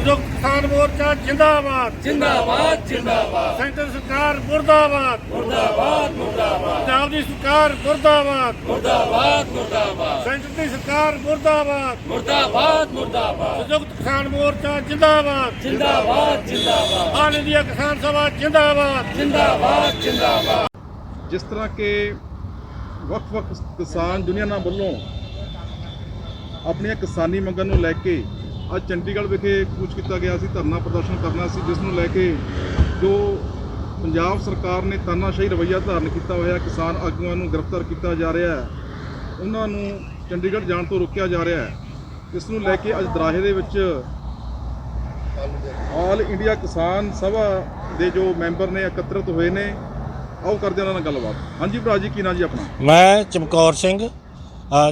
ਸੰਯੁਕਤ ਕਿਸਾਨ ਮੋਰਚਾ ਜਿੰਦਾਬਾਦ। ਜਿੰਦਾਬਾਦ ਜਿੰਦਾਬਾਦ। ਸੈਂਟਰ ਸਰਕਾਰ ਮੁਰਦਾਬਾਦ। ਮੁਰਦਾਬਾਦ ਮੁਰਦਾਬਾਦ। ਪੰਜਾਬ ਦੀ ਸਰਕਾਰ ਮੁਰਦਾਬਾਦ। ਮੁਰਦਾਬਾਦ ਮੁਰਦਾਬਾਦ। ਸੈਂਟਰ ਦੀ ਸਰਕਾਰ ਮੁਰਦਾਬਾਦ। ਮੁਰਦਾਬਾਦ ਮੁਰਦਾਬਾਦ। ਸੰਯੁਕਤ ਕਿਸਾਨ ਮੋਰਚਾ ਜਿੰਦਾਬਾਦ। ਜਿੰਦਾਬਾਦ ਜਿੰਦਾਬਾਦ। ਆਲ ਇੰਡੀਆ ਕਿਸਾਨ ਸਭਾ ਜਿੰਦਾਬਾਦ। ਜਿੰਦਾਬਾਦ ਜਿੰਦਾਬਾਦ। ਜਿਸ ਤਰ੍ਹਾਂ ਕਿ ਵੱਖ-ਵੱਖ ਕਿਸਾਨ ਯੂਨੀਅਨਾਂ ਵੱਲੋਂ ਆਪਣੀਆਂ ਕਿਸਾਨੀ ਮੰਗਾਂ ਨੂੰ ਲੈ ਕੇ ਅੱਜ ਚੰਡੀਗੜ੍ਹ ਵਿਖੇ ਕੂਚ ਕੀਤਾ ਗਿਆ ਸੀ, ਧਰਨਾ ਪ੍ਰਦਰਸ਼ਨ ਕਰਨਾ ਸੀ, ਜਿਸ ਨੂੰ ਲੈ ਕੇ ਜੋ ਪੰਜਾਬ ਸਰਕਾਰ ਨੇ ਤਾਨਾਸ਼ਾਹੀ ਰਵੱਈਆ ਧਾਰਨ ਕੀਤਾ ਹੋਇਆ, ਕਿਸਾਨ ਆਗੂਆਂ ਨੂੰ ਗ੍ਰਿਫਤਾਰ ਕੀਤਾ ਜਾ ਰਿਹਾ ਹੈ, ਉਹਨਾਂ ਨੂੰ ਚੰਡੀਗੜ੍ਹ ਜਾਣ ਤੋਂ ਰੋਕਿਆ ਜਾ ਰਿਹਾ ਹੈ। ਇਸ ਨੂੰ ਲੈ ਕੇ ਅੱਜ ਦਰਾਹੇ ਦੇ ਵਿੱਚ ਆਲ ਇੰਡੀਆ ਕਿਸਾਨ ਸਭਾ ਦੇ ਜੋ ਮੈਂਬਰ ਨੇ ਇਕੱਤਰਿਤ ਹੋਏ ਨੇ, ਆਓ ਕਰਦੇ ਉਹਨਾਂ ਨਾਲ ਗੱਲਬਾਤ। ਹਾਂਜੀ ਭਰਾ ਜੀ, ਕੀ ਨਾਂ ਜੀ ਆਪਣਾ? ਮੈਂ ਚਮਕੌਰ ਸਿੰਘ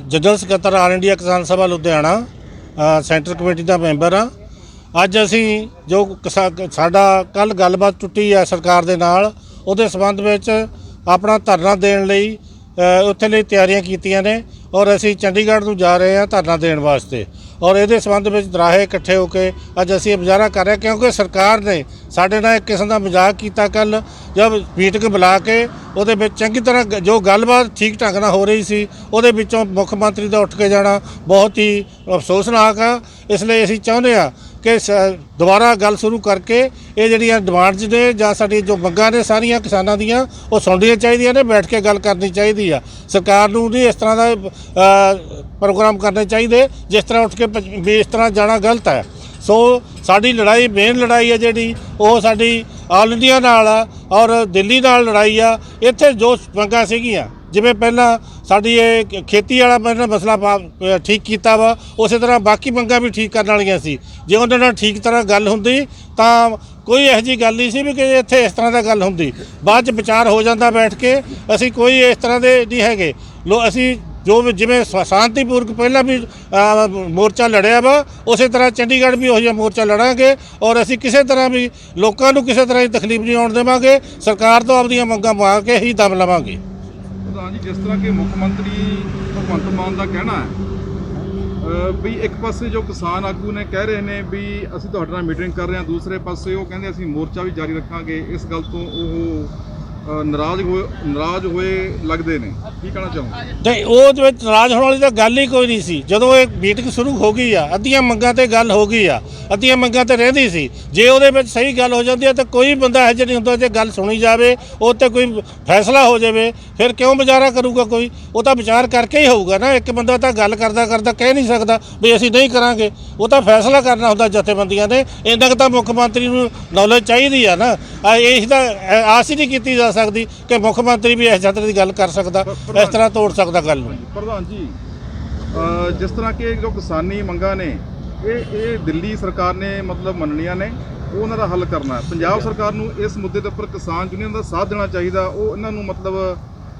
ਜਨਰਲ ਸਕੱਤਰ all India Kisan Sabha, Ludhiana. Centre committee ਦਾ ਮੈਂਬਰ ਆ। ਅੱਜ ਅਸੀਂ ਜੋ ਕਿਸਾ- ਸਾਡਾ ਕੱਲ ਗੱਲਬਾਤ ਟੁੱਟੀ ਹੈ ਸਰਕਾਰ ਦੇ ਨਾਲ ਉਹਦੇ ਸੰਬੰਧ ਵਿੱਚ ਆਪਣਾ ਧਰਨਾ ਦੇਣ ਲਈ ਅ, ਉੱਥੇ ਲਈ ਤਿਆਰੀਆਂ ਕੀਤੀਆਂ ਨੇ ਔਰ ਅਸੀਂ ਚੰਡੀਗੜ੍ਹ ਨੂੰ ਜਾ ਰਹੇ ਹਾਂ ਧਰਨਾ ਦੇਣ ਵਾਸਤੇ। ਔਰ ਇਹਦੇ ਸੰਬੰਧ ਵਿੱਚ ਦਰਾਹੇ ਇਕੱਠੇ ਹੋ ਕੇ ਅੱਜ ਅਸੀਂ ਇਹ ਮੁਜ਼ਾਹਰਾ ਕਰ ਰਹੇ ਕਿਉਂਕਿ ਸਰਕਾਰ ਨੇ ਸਾਡੇ ਨਾਲ ਇੱਕ ਕਿਸਮ ਦਾ ਮਜ਼ਾਕ ਕੀਤਾ ਕੱਲ ਜਦ ਮੀਟਿੰਗ ਬੁਲਾ ਕੇ ਉਹਦੇ ਵਿੱਚ ਚੰਗੀ ਤਰ੍ਹਾਂ ਗ- ਜੋ ਗੱਲਬਾਤ ਠੀਕ ਢੰਗ ਨਾਲ ਹੋ ਰਹੀ ਸੀ, ਉਹਦੇ ਵਿੱਚੋਂ ਮੁੱਖ ਮੰਤਰੀ ਦਾ ਉੱਠ ਕੇ ਜਾਣਾ ਬਹੁਤ ਹੀ ਅਫਸੋਸਨਾਕ ਆ, ਇਸ ਲਈ ਅਸੀਂ ਚਾਹੁੰਦੇ ਆ ਕਿ ਸ- ਦੁਬਾਰਾ ਗੱਲ ਸ਼ੁਰੂ ਕਰਕੇ ਇਹ ਜਿਹੜੀਆਂ ਡਿਮਾਂਡਸ ਨੇ ਜਾਂ ਸਾਡੀ ਜੋ ਮੰਗਾਂ ਨੇ ਸਾਰੀਆਂ ਕਿਸਾਨਾਂ ਦੀਆਂ, ਉਹ ਸੁਣਨੀਆਂ ਚਾਹੀਦੀਆਂ ਨੇ, ਬੈਠ ਕੇ ਗੱਲ ਕਰਨੀ ਚਾਹੀਦੀ ਆ। ਸਰਕਾਰ ਨੂੰ ਨਹੀਂ ਇਸ ਤਰ੍ਹਾਂ ਦਾ ਪ੍ਰੋਗਰਾਮ ਕਰਨੇ ਚਾਹੀਦੇ, ਜਿਸ ਤਰ੍ਹਾਂ ਉੱਠ ਕੇ ਵੀ ਇਸ ਤਰ੍ਹਾਂ ਜਾਣਾ ਗਲਤ ਹੈ ਸੋ ਸਾਡੀ ਲੜਾਈ ਮੇਨ ਲੜਾਈ ਹੈ ਜਿਹੜੀ, ਉਹ ਸਾਡੀ ਆਲ ਇੰਡੀਆ ਨਾਲ ਆ ਔਰ ਦਿੱਲੀ ਨਾਲ ਲੜਾਈ ਆ। ਇੱਥੇ ਜੋ ਮੰਗਾਂ ਸੀਗੀਆਂ, ਜਿਵੇਂ ਪਹਿਲਾਂ ਸਾਡੀ ਇਹ ਖੇਤੀ ਵਾਲਾ ਮਸਲਾ ਪਾ- ਠੀਕ ਕੀਤਾ ਵਾ। ਉਸੇ ਤਰ੍ਹਾਂ ਬਾਕੀ ਮੰਗਾਂ ਵੀ ਠੀਕ ਕਰਨ ਵਾਲੀਆਂ ਸੀ। ਜੇ ਉਹਨਾਂ ਨਾਲ ਠੀਕ ਤਰ੍ਹਾਂ ਗੱਲ ਹੁੰਦੀ, ਤਾਂ ਕੋਈ ਇਹੋ ਜਿਹੀ ਗੱਲ ਨਹੀਂ ਸੀ ਵੀ ਕਿ ਇੱਥੇ ਇਸ ਤਰ੍ਹਾਂ ਦਾ ਗੱਲ ਹੁੰਦੀ। ਬਾਅਦ ਚ ਵਿਚਾਰ ਹੋ ਜਾਂਦਾ ਬੈਠ ਕੇ, ਅਸੀਂ ਕੋਈ ਇਸ ਤਰ੍ਹਾਂ ਦੇ ਨਹੀਂ ਹੈਗੇ। ਲੋ, ਅਸੀਂ ਜੋ ਵੀ ਜਿਵੇਂ ਸ- ਸ਼ਾਂਤੀਪੂਰਕ ਪਹਿਲਾਂ ਵੀ ਮੋਰਚਾ ਲੜਿਆ ਵਾ, ਉਸੇ ਤਰ੍ਹਾਂ ਚੰਡੀਗੜ੍ਹ ਵੀ ਉਹੋ ਜਿਹਾ ਮੋਰਚਾ ਲੜਾਂਗੇ ਔਰ ਅਸੀਂ ਕਿਸੇ ਤਰ੍ਹਾਂ ਵੀ ਲੋਕਾਂ ਨੂੰ ਕਿਸੇ ਤਰ੍ਹਾਂ ਦੀ ਤਕਲੀਫ ਨਹੀਂ ਆਉਣ ਦੇਵਾਂਗੇ। ਸਰਕਾਰ ਤੋਂ ਆਪਣੀਆਂ ਮੰਗਾਂ ਮੰਗਾ ਕੇ ਹੀ ਦਮ ਲਵਾਂਗੇ। ਪ੍ਰਧਾਨ ਜੀ, ਜਿਸ ਤਰ੍ਹਾਂ ਕਿ ਮੁੱਖ ਮੰਤਰੀ ਭਗਵੰਤ ਮਾਨ ਦਾ ਕਹਿਣਾ ਹੈ ਵੀ ਇੱਕ ਪਾਸੇ ਜੋ ਕਿਸਾਨ ਆਗੂ ਨੇ ਕਹਿ ਰਹੇ ਨੇ ਵੀ ਅਸੀਂ ਤੁਹਾਡੇ ਨਾਲ ਮੀਟਿੰਗ ਕਰ ਰਹੇ ਹਾਂ, ਦੂਸਰੇ ਪਾਸੇ ਉਹ ਕਹਿੰਦੇ ਅਸੀਂ ਮੋਰਚਾ ਵੀ ਜਾਰੀ ਰੱਖਾਂਗੇ, ਇਸ ਗੱਲ ਤੋਂ ਉਹ ਨਾਰਾਜ਼ ਹੋਏ ਨਾਰਾਜ਼ ਹੋਏ ਲੱਗਦੇ ਨੇ। ਕੀ ਕਹਿਣਾ ਚਾਹੋਗੇ? ਨਹੀਂ ਉਹਦੇ ਵਿੱਚ ਨਾਰਾਜ਼ ਹੋਣ ਵਾਲੀ ਤਾਂ ਗੱਲ ਹੀ ਕੋਈ ਨਹੀਂ ਸੀ। ਜਦੋਂ ਇਹ ਮੀਟਿੰਗ ਸ਼ੁਰੂ ਹੋ ਗਈ ਆ, ਅੱਧੀਆਂ ਮੰਗਾਂ ਤੇ ਗੱਲ ਹੋ ਗਈ ਆ, ਅੱਧੀਆਂ ਮੰਗਾਂ ਤੇ ਰਹਿੰਦੀ ਸੀ। ਜੇ ਉਹਦੇ ਵਿੱਚ ਸਹੀ ਗੱਲ ਹੋ ਜਾਂਦੀ ਹੈ ਤਾਂ ਕੋਈ ਬੰਦਾ ਇਹੋ ਜਿਹਾ ਨਹੀਂ ਹੁੰਦਾ ਜੇ ਗੱਲ ਸੁਣੀ ਜਾਵੇ, ਉਹ ਤੇ ਕੋਈ ਫੈਸਲਾ ਹੋ ਜਾਵੇ, ਫਿਰ ਕਿਉਂ ਵਿਚਾਰਾ ਕਰੂਗਾ ਕੋਈ? ਉਹ ਤਾਂ ਵਿਚਾਰ ਕਰਕੇ ਹੀ ਹੋਊਗਾ ਨਾ। ਇੱਕ ਬੰਦਾ ਤਾਂ ਗੱਲ ਕਰਦਾ ਕਰਦਾ ਕਹਿ ਨਹੀਂ ਸਕਦਾ ਵੀ ਅਸੀਂ ਨਹੀਂ ਕਰਾਂਗੇ। ਉਹ ਤਾਂ ਫੈਸਲਾ ਕਰਨਾ ਹੁੰਦਾ ਜਥੇਬੰਦੀਆਂ ਨੇ ਇੰਨਾ ਕੁ ਤਾਂ ਮੁੱਖ ਮੰਤਰੀ ਨੂੰ ਨੌਲੇਜ ਚਾਹੀਦੀ ਆ ਨਾ। ਆ, ਇਹ ਤਾਂ ਆਸ ਹੀ ਨਹੀਂ ਕੀਤੀ ਜਾ ਸਕਦੀ ਕਿ ਮੁੱਖ ਮੰਤਰੀ ਵੀ ਇਸ ਤਰ੍ਹਾਂ ਦੀ ਗੱਲ ਕਰ ਸਕਦਾ ਇਸ ਤਰ੍ਹਾਂ ਤੋੜ ਸਕਦਾ ਗੱਲ। ਨੂੰ ਪ੍ਰਧਾਨ ਜੀ ਜਿਸ ਤਰ੍ਹਾਂ ਕਿ ਜੋ ਕਿਸਾਨੀ ਮੰਗਾਂ ਨੇ ਇਹ ਇਹ ਦਿੱਲੀ ਸਰਕਾਰ ਨੇ ਮਤਲਬ ਮੰਨਣੀਆਂ ਨੇ ਉਹ ਉਹਨਾਂ ਦਾ ਹੱਲ ਕਰਨਾ। ਪੰਜਾਬ ਸਰਕਾਰ ਨੂੰ ਇਸ ਮੁੱਦੇ ਦੇ ਉੱਪਰ ਕਿਸਾਨ ਯੂਨੀਅਨ ਦਾ ਸਾਥ ਦੇਣਾ ਚਾਹੀਦਾ ਉਹ ਇਹਨਾਂ ਨੂੰ ਮਤਲਬ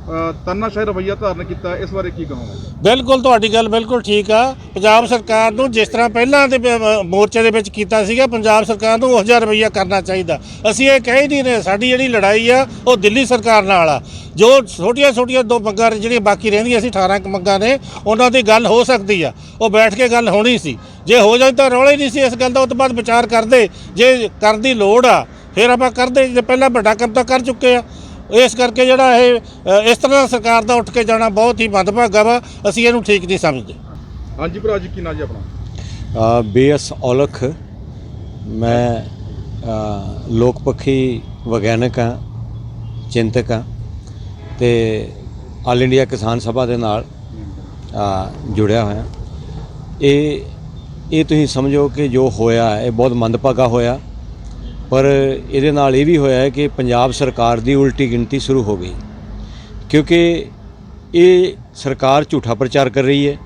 ਅ, ਤਾਨਾਸ਼ਾਹੀ ਰਵੱਈਆ ਧਾਰਨ ਕੀਤਾ ਇਸ ਬਾਰੇ ਕੀ ਕਹੋਗੇ? ਬਿਲਕੁਲ ਤੁਹਾਡੀ ਗੱਲ ਬਿਲਕੁਲ ਠੀਕ ਆ। ਪੰਜਾਬ ਸਰਕਾਰ ਨੂੰ ਜਿਸ ਤਰ੍ਹਾਂ ਪਹਿਲਾਂ ਦੇ ਪ- ਮੋਰਚੇ ਦੇ ਵਿੱਚ ਕੀਤਾ ਸੀਗਾ ਪੰਜਾਬ ਸਰਕਾਰ ਨੂੰ ਉਸ ਜਿਹਾ ਰਵੱਈਆ ਕਰਨਾ ਚਾਹੀਦਾ। ਅਸੀਂ ਇਹ ਕਹਿ ਹੀ ਨਹੀਂ ਰਹੇ ਸਾਡੀ ਜਿਹੜੀ ਲੜਾਈ ਆ ਉਹ ਦਿੱਲੀ ਸਰਕਾਰ ਨਾਲ ਆ। ਜੋ ਛੋਟੀਆਂ ਛੋਟੀਆਂ ਦੋ ਮੰਗਾਂ ਜਿਹੜੀਆਂ ਬਾਕੀ ਰਹਿੰਦੀਆਂ ਸੀ 18 ਕੁ ਮੰਗਾਂ ਨੇ ਉਹਨਾਂ ਦੀ ਗੱਲ ਹੋ ਸਕਦੀ ਆ। ਉਹ ਬੈਠ ਕੇ ਗੱਲ ਹੋਣੀ ਸੀ। ਜੇ ਹੋ ਜਾਏ ਤਾਂ ਰੌਲੇ ਨਹੀਂ ਸੀ ਇਸ ਗੱਲ ਦਾ ਉਹ ਤੋਂ ਬਾਅਦ ਵਿਚਾਰ ਕਰਦੇ। ਜੇ ਕਰਨ ਦੀ ਲੋੜ ਆ ਫਿਰ ਆਪਾਂ ਕਰਦੇ। ਜੇ ਪਹਿਲਾਂ ਵੱਡਾ ਕੰਮ ਤਾਂ ਕਰ ਚੁੱਕੇ ਆ। ਇਸ ਕਰਕੇ ਜਿਹੜਾ ਇਹ ਅ, ਇਸ ਤਰ੍ਹਾਂ ਸਰਕਾਰ ਦਾ ਉੱਠ ਕੇ ਜਾਣਾ ਬਹੁਤ ਹੀ ਮੰਦਭਾਗਾ ਵਾ ਅਸੀਂ ਇਹਨੂੰ ਠੀਕ ਨਹੀਂ ਸਮਝਦੇ। ਹਾਂਜੀ ਭਰਾ ਜੀ ਕੀ ਨਾਂ ਜੀ ਆਪਣਾ? B S Aulakh. ਮੈਂ ਅ, ਲੋਕ ਪੱਖੀ ਵਿਗਿਆਨਕ ਹਾਂ ਚਿੰਤਕ ਹਾਂ ਤੇ ਆਲ ਇੰਡੀਆ ਕਿਸਾਨ ਸਭਾ ਦੇ ਨਾਲ ਅ, ਜੁੜਿਆ ਹੋਇਆ। ਇਹ ਇਹ ਤੁਸੀਂ ਸਮਝੋ ਕਿ ਜੋ ਹੋਇਆ ਹੈ, ਇਹ ਬਹੁਤ ਮੰਦਭਾਗਾ ਹੋਇਆ। ਪਰ ਇਹਦੇ ਨਾਲ ਇਹ ਵੀ ਹੋਇਆ ਕਿ ਪੰਜਾਬ ਸਰਕਾਰ ਦੀ ਉਲਟੀ ਗਿਣਤੀ ਸ਼ੁਰੂ ਹੋ ਗਈ। ਕਿਉਂਕਿ ਇਹ ਸਰਕਾਰ ਝੂਠਾ ਪ੍ਰਚਾਰ ਕਰ ਰਹੀ ਹੈ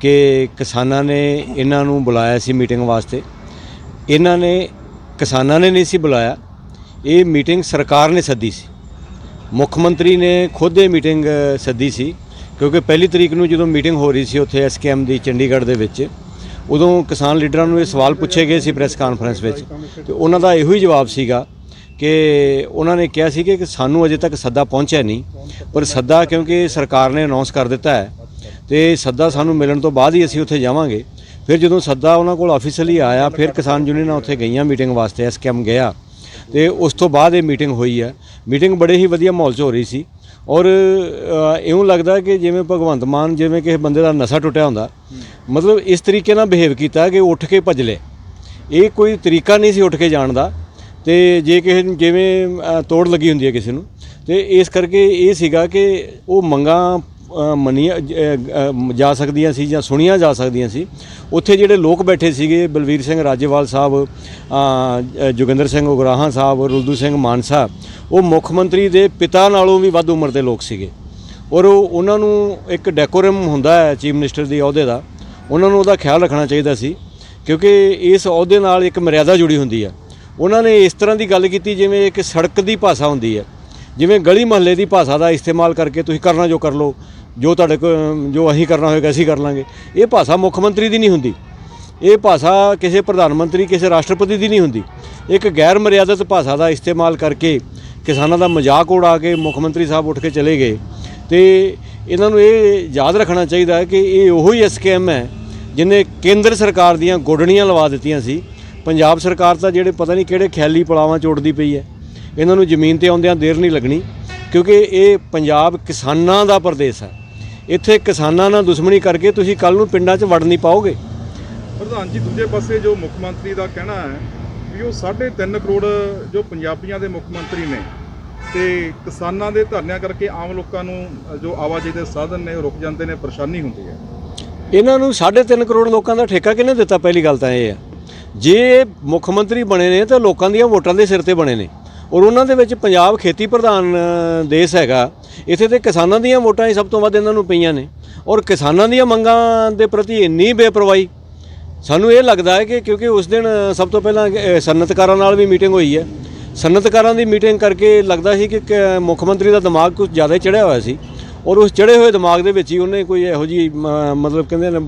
ਕਿ ਕਿਸਾਨਾਂ ਨੇ ਇਹਨਾਂ ਨੂੰ ਬੁਲਾਇਆ ਸੀ ਮੀਟਿੰਗ ਵਾਸਤੇ। ਇਹਨਾਂ ਨੇ, ਕਿਸਾਨਾਂ ਨੇ ਨਹੀਂ ਸੀ ਬੁਲਾਇਆ। ਇਹ ਮੀਟਿੰਗ ਸਰਕਾਰ ਨੇ ਸੱਦੀ ਸੀ। ਮੁੱਖ ਮੰਤਰੀ ਨੇ ਖੁਦ ਇਹ ਮੀਟਿੰਗ ਸੱਦੀ ਸੀ। ਕਿਉਂਕਿ ਪਹਿਲੀ ਤਰੀਕ ਨੂੰ ਜਦੋਂ ਮੀਟਿੰਗ ਹੋ ਰਹੀ ਸੀ ਉੱਥੇ ਐਸਕੇਐਮ ਦੀ ਚੰਡੀਗੜ੍ਹ ਦੇ ਵਿੱਚ ਉਦੋਂ ਕਿਸਾਨ ਲੀਡਰਾਂ ਨੂੰ ਇਹ ਸਵਾਲ ਪੁੱਛੇ ਗਏ ਸੀ ਪ੍ਰੈਸ ਕਾਨਫਰੰਸ ਵਿੱਚ। ਤੇ ਉਹਨਾਂ ਦਾ ਇਹੋ ਹੀ ਜਵਾਬ ਸੀਗਾ ਕਿ ਉਹਨਾਂ ਨੇ ਕਿਹਾ ਸੀ ਕਿ ਸਾਨੂੰ ਅਜੇ ਤੱਕ ਸੱਦਾ ਪਹੁੰਚਿਆ ਨਹੀਂ, ਪਰ ਸੱਦਾ ਕਿਉਂਕਿ ਸਰਕਾਰ ਨੇ ਅਨਾਉਂਸ ਕਰ ਦਿੱਤਾ ਹੈ, ਤੇ ਸੱਦਾ ਸਾਨੂੰ ਮਿਲਣ ਤੋਂ ਬਾਅਦ ਹੀ ਅਸੀਂ ਉੱਥੇ ਜਾਵਾਂਗੇ। ਫਿਰ ਜਦੋਂ ਸੱਦਾ ਉਹਨਾਂ ਕੋਲ ਆਫੀਸ਼ੀਅਲੀ ਆਇਆ, ਫਿਰ ਕਿਸਾਨ ਯੂਨੀਅਨਾਂ ਉੱਥੇ ਗਈਆਂ ਮੀਟਿੰਗ ਵਾਸਤੇ ਐਸਕੇਐਮ ਗਿਆ। ਤੇ ਉਸ ਤੋਂ ਬਾਅਦ ਇਹ ਮੀਟਿੰਗ ਹੋਈ ਹੈ। ਮੀਟਿੰਗ ਬੜੇ ਹੀ ਵਧੀਆ ਮਾਹੌਲ 'ਚ ਹੋ ਰਹੀ ਸੀ। ਔਰ ਇਉਂ ਲੱਗਦਾ ਕਿ ਜਿਵੇਂ ਭਗਵੰਤ ਮਾਨ ਜਿਵੇਂ ਕਿਸੇ ਬੰਦੇ ਦਾ ਨਸ਼ਾ ਟੁੱਟਿਆ ਹੁੰਦਾ, ਮਤਲਬ ਇਸ ਤਰੀਕੇ ਨਾਲ ਬਿਹੇਵ ਕੀਤਾ ਕਿ ਉੱਠ ਕੇ ਭੱਜ ਲਏ ਇਹ ਕੋਈ ਤਰੀਕਾ ਨਹੀਂ ਸੀ ਉੱਠ ਕੇ ਜਾਣ ਦਾ। ਤੇ ਜੇ ਕਿਸੇ ਨੂੰ ਜਿਵੇਂ ਤੋੜ ਲੱਗੀ ਹੁੰਦੀ ਹੈ ਕਿਸੇ ਨੂੰ, ਤੇ ਇਸ ਕਰਕੇ ਇਹ ਸੀਗਾ ਕਿ ਉਹ ਮੰਗਾਂ ਮੰਨੀਆਂ ਜਾ ਸਕਦੀਆਂ ਸੀ ਜਾਂ ਸੁਣੀਆਂ ਜਾ ਸਕਦੀਆਂ ਸੀ। ਉੱਥੇ ਜਿਹੜੇ ਲੋਕ ਬੈਠੇ ਸੀਗੇ, ਬਲਵੀਰ ਸਿੰਘ ਰਾਜੇਵਾਲ ਸਾਹਿਬ ਜੋਗਿੰਦਰ ਸਿੰਘ ਉਗਰਾਹਾਂ ਸਾਹਿਬ, ਰੁਲਦੂ ਸਿੰਘ ਮਾਨਸਾ, ਉਹ ਮੁੱਖ ਮੰਤਰੀ ਦੇ ਪਿਤਾ ਨਾਲੋਂ ਵੀ ਵੱਧ ਉਮਰ ਦੇ ਲੋਕ ਸੀਗੇ। ਔਰ ਉਹ, ਉਹਨਾਂ ਨੂੰ ਇੱਕ ਡੈਕੋਰਮ ਹੁੰਦਾ ਹੈ, ਚੀਫ ਮਿਨਿਸਟਰ ਦੀ ਅਹੁਦੇ ਦਾ। ਉਹਨਾਂ ਨੂੰ ਉਹਦਾ ਖਿਆਲ ਰੱਖਣਾ ਚਾਹੀਦਾ ਸੀ, ਕਿਉਂਕਿ ਇਸ ਅਹੁਦੇ ਨਾਲ ਇੱਕ ਮਰਿਆਦਾ ਜੁੜੀ ਹੁੰਦੀ ਹੈ ਉਹਨਾਂ ਨੇ ਇਸ ਤਰ੍ਹਾਂ ਦੀ ਗੱਲ ਕੀਤੀ ਜਿਵੇਂ ਇੱਕ ਸੜਕ ਦੀ ਭਾਸ਼ਾ ਹੁੰਦੀ ਹੈ ਜਿਵੇਂ ਗਲੀ ਮਹੱਲੇ ਦੀ ਭਾਸ਼ਾ ਦਾ ਇਸਤੇਮਾਲ ਕਰਕੇ ਤੁਸੀਂ ਕਰਨਾ ਜੋ ਕਰ ਲਓ ਜੋ ਤੁਹਾਡੇ ਕੋਲ, ਜੋ ਅਸੀਂ ਕਰਨਾ ਹੋਏਗਾ, ਅਸੀਂ ਕਰ ਲਾਂਗੇ। ਇਹ ਭਾਸ਼ਾ ਮੁੱਖ ਮੰਤਰੀ ਦੀ ਨਹੀਂ ਹੁੰਦੀ। ਇਹ ਭਾਸ਼ਾ ਕਿਸੇ ਪ੍ਰਧਾਨ ਮੰਤਰੀ, ਕਿਸੇ ਰਾਸ਼ਟਰਪਤੀ ਦੀ ਨਹੀਂ ਹੁੰਦੀ। ਇੱਕ ਗੈਰ ਮਰਿਆਦਤ ਭਾਸ਼ਾ ਦਾ ਇਸਤੇਮਾਲ ਕਰਕੇ ਕਿਸਾਨਾਂ ਦਾ ਮਜ਼ਾਕ ਉਡਾ ਕੇ ਮੁੱਖ ਮੰਤਰੀ ਸਾਹਿਬ ਉੱਠ ਕੇ ਚਲੇ ਗਏ। ਤੇ ਇਹਨਾਂ ਨੂੰ ਇਹ ਯਾਦ ਰੱਖਣਾ ਚਾਹੀਦਾ ਹੈ ਕਿ ਇਹ ਉਹੀ ਹੀ ਐਸਕੇਐਮ ਹੈ ਜਿਹਨੇ ਕੇਂਦਰ ਸਰਕਾਰ ਦੀਆਂ ਗੋਡਣੀਆਂ ਲਵਾ ਦਿੱਤੀਆਂ ਸੀ। ਪੰਜਾਬ ਸਰਕਾਰ ਤਾਂ ਜਿਹੜੇ ਪਤਾ ਨਹੀਂ ਕਿਹੜੇ ਖਿਆਲੀ ਪਲਾਵਾਂ ਚੋੜਦੀ ਪਈ ਹੈ। ਇਹਨਾਂ ਨੂੰ ਜ਼ਮੀਨ ਤੇ ਆਉਂਦਿਆਂ ਦੇਰ ਨਹੀਂ ਲੱਗਣੀ ਕਿਉਂਕਿ ਇਹ ਪੰਜਾਬ ਕਿਸਾਨਾਂ ਦਾ ਪ੍ਰਦੇਸ਼ ਹੈ। ਇੱਥੇ ਕਿਸਾਨਾਂ ਨਾਲ ਦੁਸ਼ਮਣੀ ਕਰਕੇ ਤੁਸੀਂ ਕੱਲ ਨੂੰ ਪਿੰਡਾਂ 'ਚ ਵੜ ਨਹੀਂ ਪਾਓਗੇ। ਪ੍ਰਧਾਨ ਜੀ ਦੂਜੇ ਪਾਸੇ ਜੋ ਮੁੱਖ ਮੰਤਰੀ ਦਾ ਕਹਿਣਾ ਹੈ ਵੀ ਉਹ 3.5 ਕਰੋੜ ਜੋ ਪੰਜਾਬੀਆਂ ਦੇ ਮੁੱਖ ਮੰਤਰੀ ਨੇ ਤੇ ਕਿਸਾਨਾਂ ਦੇ ਧਰਨਿਆਂ ਕਰਕੇ ਆਮ ਲੋਕਾਂ ਨੂੰ ਜੋ ਆਵਾਜਾਈ ਦੇ ਸਾਧਨ ਨੇ ਉਹ ਰੁਕ ਜਾਂਦੇ ਨੇ ਪਰੇਸ਼ਾਨੀ ਹੁੰਦੀ ਹੈ। ਇਹਨਾਂ ਨੂੰ 3.5 ਕਰੋੜ ਲੋਕਾਂ ਦਾ ਠੇਕਾ ਕਿਹਨੇ ਦਿੱਤਾ? ਪਹਿਲੀ ਗੱਲ ਤਾਂ ਇਹ ਆ ਜੇ ਮੁੱਖ ਮੰਤਰੀ ਬਣੇ ਨੇ ਤਾਂ ਲੋਕਾਂ ਦੀਆਂ ਵੋਟਾਂ ਦੇ ਸਿਰ ਤੇ ਬਣੇ ਨੇ। ਔਰ ਉਹਨਾਂ ਦੇ ਵਿੱਚ ਪੰਜਾਬ ਖੇਤੀ ਪ੍ਰਧਾਨ ਦੇਸ਼ ਹੈਗਾ। ਇੱਥੇ ਤੇ ਕਿਸਾਨਾਂ ਦੀਆਂ ਵੋਟਾਂ ਹੀ ਸਭ ਤੋਂ ਵੱਧ ਇਹਨਾਂ ਨੂੰ ਪਈਆਂ ਨੇ। ਔਰ ਕਿਸਾਨਾਂ ਦੀਆਂ ਮੰਗਾਂ ਦੇ ਪ੍ਰਤੀ ਇੰਨੀ ਬੇਪਰਵਾਹੀ, ਸਾਨੂੰ ਇਹ ਲੱਗਦਾ ਹੈ ਕਿ ਕਿਉਂਕਿ ਉਸ ਦਿਨ ਸਭ ਤੋਂ ਪਹਿਲਾਂ ਸਨਅਤਕਾਰਾਂ ਨਾਲ ਵੀ ਮੀਟਿੰਗ ਹੋਈ ਹੈ। ਸਨਅਤਕਾਰਾਂ ਦੀ ਮੀਟਿੰਗ ਕਰਕੇ ਲੱਗਦਾ ਸੀ ਕਿ ਕ- ਮੁੱਖ ਮੰਤਰੀ ਦਾ ਦਿਮਾਗ ਕੁਝ ਜ਼ਿਆਦਾ ਚੜਿਆ ਹੋਇਆ ਸੀ। ਔਰ ਉਸ ਚੜੇ ਹੋਏ ਦਿਮਾਗ ਦੇ ਵਿੱਚ ਹੀ ਉਹਨੇ ਕੋਈ ਇਹੋ ਜੀ ਮਤਲਬ ਕਹਿੰਦੇ ਨੇ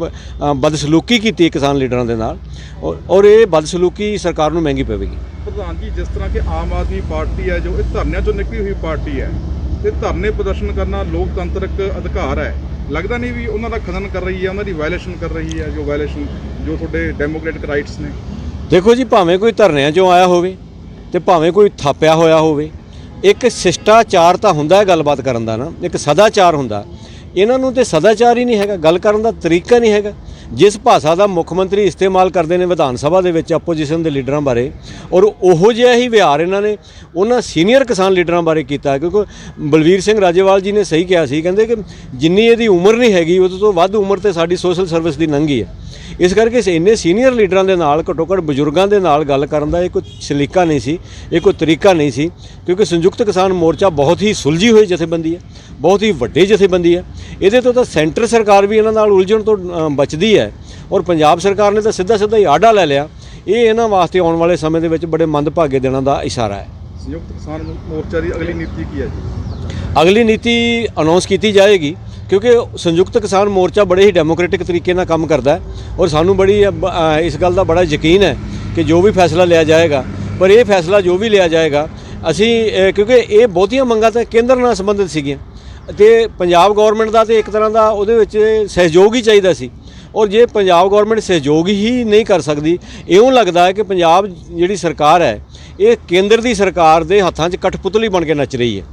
ਬਦਸਲੂਕੀ ਕੀਤੀ ਕਿਸਾਨ ਲੀਡਰਾਂ ਦੇ ਨਾਲ। ਔਰ- ਔਰ ਇਹ ਬਦਸਲੂਕੀ ਸਰਕਾਰ ਨੂੰ ਮਹਿੰਗੀ ਪਵੇਗੀ। ਪ੍ਰਧਾਨ ਜੀ ਜਿਸ ਤਰ੍ਹਾਂ ਕਿ ਆਮ ਆਦਮੀ ਪਾਰਟੀ ਹੈ ਜੋ ਇਹ ਧਰਨਿਆਂ ਚੋਂ ਨਿਕਲੀ ਹੋਈ ਪਾਰਟੀ ਹੈ ਤੇ ਧਰਨੇ ਪ੍ਰਦਰਸ਼ਨ ਕਰਨਾ ਲੋਕਤੰਤਰਕ ਅਧਿਕਾਰ ਹੈ। ਲੱਗਦਾ ਨਹੀਂ ਵੀ ਉਹਨਾਂ ਦਾ ਖਨਨ ਕਰ ਰਹੀ ਹੈ ਉਹਨਾਂ ਦੀ ਵਾਇਲੇਸ਼ਨ ਕਰ ਰਹੀ ਹੈ ਜੋ ਵਾਇਲੇਸ਼ਨ ਜੋ ਤੁਹਾਡੇ ਡੈਮੋਕ੍ਰੈਟਿਕ ਰਾਈਟਸ ਨੇ। ਦੇਖੋ ਜੀ ਭਾਵੇਂ ਕੋਈ ਧਰਨਿਆਂ 'ਚੋਂ ਆਇਆ ਹੋਵੇ ਤੇ ਭਾਵੇਂ ਕੋਈ ਥਾਪਿਆ ਹੋਇਆ ਹੋਵੇ ਇੱਕ ਸ਼ਿਸ਼ਟਾਚਾਰ ਤਾਂ ਹੁੰਦਾ ਹੈ ਗੱਲਬਾਤ ਕਰਨ ਦਾ ਨਾ, ਇੱਕ ਸਦਾਚਾਰ ਹੁੰਦਾ। ਇਹਨਾਂ ਨੂੰ ਤੇ ਸਦਾਚਾਰ ਹੀ ਨਹੀਂ ਹੈਗਾ, ਗੱਲ ਕਰਨ ਦਾ ਤਰੀਕਾ ਨਹੀਂ ਹੈਗਾ। ਜਿਸ ਭਾਸ਼ਾ ਦਾ ਮੁੱਖ ਮੰਤਰੀ ਇਸਤੇਮਾਲ ਕਰਦੇ ਨੇ ਵਿਧਾਨ ਸਭਾ ਦੇ ਵਿੱਚ ਆਪੋਜੀਸ਼ਨ ਦੇ ਲੀਡਰਾਂ ਬਾਰੇ, ਔਰ ਉਹੋ ਜਿਹਾ ਹੀ ਵਿਹਾਰ ਇਹਨਾਂ ਨੇ ਉਹਨਾਂ ਸੀਨੀਅਰ ਕਿਸਾਨ ਲੀਡਰਾਂ ਬਾਰੇ ਕੀਤਾ ਕਿਉਂਕਿ ਬਲਵੀਰ ਸਿੰਘ ਰਾਜੇਵਾਲ ਜੀ ਨੇ ਸਹੀ ਕਿਹਾ ਸੀ, ਕਹਿੰਦੇ ਕਿ ਜਿੰਨੀ ਇਹਦੀ ਉਮਰ ਨਹੀਂ ਹੈਗੀ ਉਹ ਤੋਂ ਵੱਧ ਉਮਰ ਤੇ ਸਾਡੀ ਸੋਸ਼ਲ ਸਰਵਿਸ ਦੀ ਲੰਘੀ ਹੈ। ਇਸ ਕਰਕੇ ਇੰਨੇ ਸੀਨੀਅਰ ਲੀਡਰਾਂ ਦੇ ਨਾਲ ਘੱਟੋ ਘੱਟ ਬਜ਼ੁਰਗਾਂ ਦੇ ਨਾਲ ਗੱਲ ਕਰਨ ਦਾ ਇਹ ਕੋਈ ਸਲੀਕਾ ਨਹੀਂ ਸੀ ਇਹ ਕੋਈ ਤਰੀਕਾ ਨਹੀਂ ਸੀ ਕਿਉਂਕਿ ਸੰਯੁਕਤ ਕਿਸਾਨ ਮੋਰਚਾ ਬਹੁਤ ਹੀ ਸੁਲਝੀ ਹੋਈ ਜਥੇਬੰਦੀ ਹੈ ਬਹੁਤ ਹੀ ਵੱਡੀ ਜਥੇਬੰਦੀ ਹੈ। ਇਹਦੇ ਤੋਂ ਤਾਂ ਸੈਂਟਰ ਸਰਕਾਰ ਵੀ ਇਹਨਾਂ ਨਾਲ ਉਲਝਣ ਤੋਂ ਬਚਦੀ ਹੈ ਔਰ ਪੰਜਾਬ ਸਰਕਾਰ ਨੇ ਤਾਂ ਸਿੱਧਾ ਸਿੱਧਾ ਹੀ ਆਡਾ ਲੈ ਲਿਆ। ਇਹ ਇਹਨਾਂ ਵਾਸਤੇ ਆਉਣ ਵਾਲੇ ਸਮੇਂ ਦੇ ਵਿੱਚ ਬੜੇ ਮੰਦਭਾਗੇ ਦਿਨਾਂ ਦਾ ਇਸ਼ਾਰਾ ਹੈ। ਸੰਯੁਕਤ ਕਿਸਾਨ ਮੋਰਚਾ ਦੀ ਅਗਲੀ ਨੀਤੀ ਕੀ ਹੈ ਜੀ? ਅਗਲੀ ਨੀਤੀ ਅਨਾਉਂਸ ਕੀਤੀ ਜਾਏਗੀ। ਕਿਉਂਕਿ ਸੰਯੁਕਤ ਕਿਸਾਨ ਮੋਰਚਾ ਬੜੇ ਹੀ ਡੈਮੋਕ੍ਰੈਟਿਕ ਤਰੀਕੇ ਨਾਲ ਕੰਮ ਕਰਦਾ ਹੈ ਔਰ ਸਾਨੂੰ ਬੜੀ ਇਸ ਗੱਲ ਦਾ ਬੜਾ ਯਕੀਨ ਹੈ ਕਿ ਜੋ ਵੀ ਫੈਸਲਾ ਲਿਆ ਜਾਏਗਾ, ਪਰ ਇਹ ਫੈਸਲਾ ਜੋ ਵੀ ਲਿਆ ਜਾਏਗਾ, ਅਸੀਂ ਕਿਉਂਕਿ ਇਹ ਬਹੁਤੀਆਂ ਮੰਗਾਂ ਤਾਂ ਕੇਂਦਰ ਨਾਲ ਸੰਬੰਧਿਤ ਸੀਗੀਆਂ ਤੇ ਪੰਜਾਬ ਗਵਰਨਮੈਂਟ ਦਾ ਤੇ ਇੱਕ ਤਰ੍ਹਾਂ ਦਾ ਉਹਦੇ ਵਿੱਚ ਸਹਿਯੋਗ ਹੀ ਚਾਹੀਦਾ ਸੀ ਔਰ ਜੇ ਪੰਜਾਬ ਗਵਰਨਮੈਂਟ ਸਹਿਯੋਗ ਹੀ ਨਹੀਂ ਕਰ ਸਕਦੀ, ਇਉਂ ਲੱਗਦਾ ਹੈ ਕਿ ਪੰਜਾਬ ਜਿਹੜੀ ਸਰਕਾਰ ਹੈ, ਇਹ ਕੇਂਦਰ ਦੀ ਸਰਕਾਰ ਦੇ ਹੱਥਾਂ 'ਚ ਕਠਪੁਤਲੀ ਬਣ ਕੇ ਨੱਚ ਰਹੀ ਹੈ।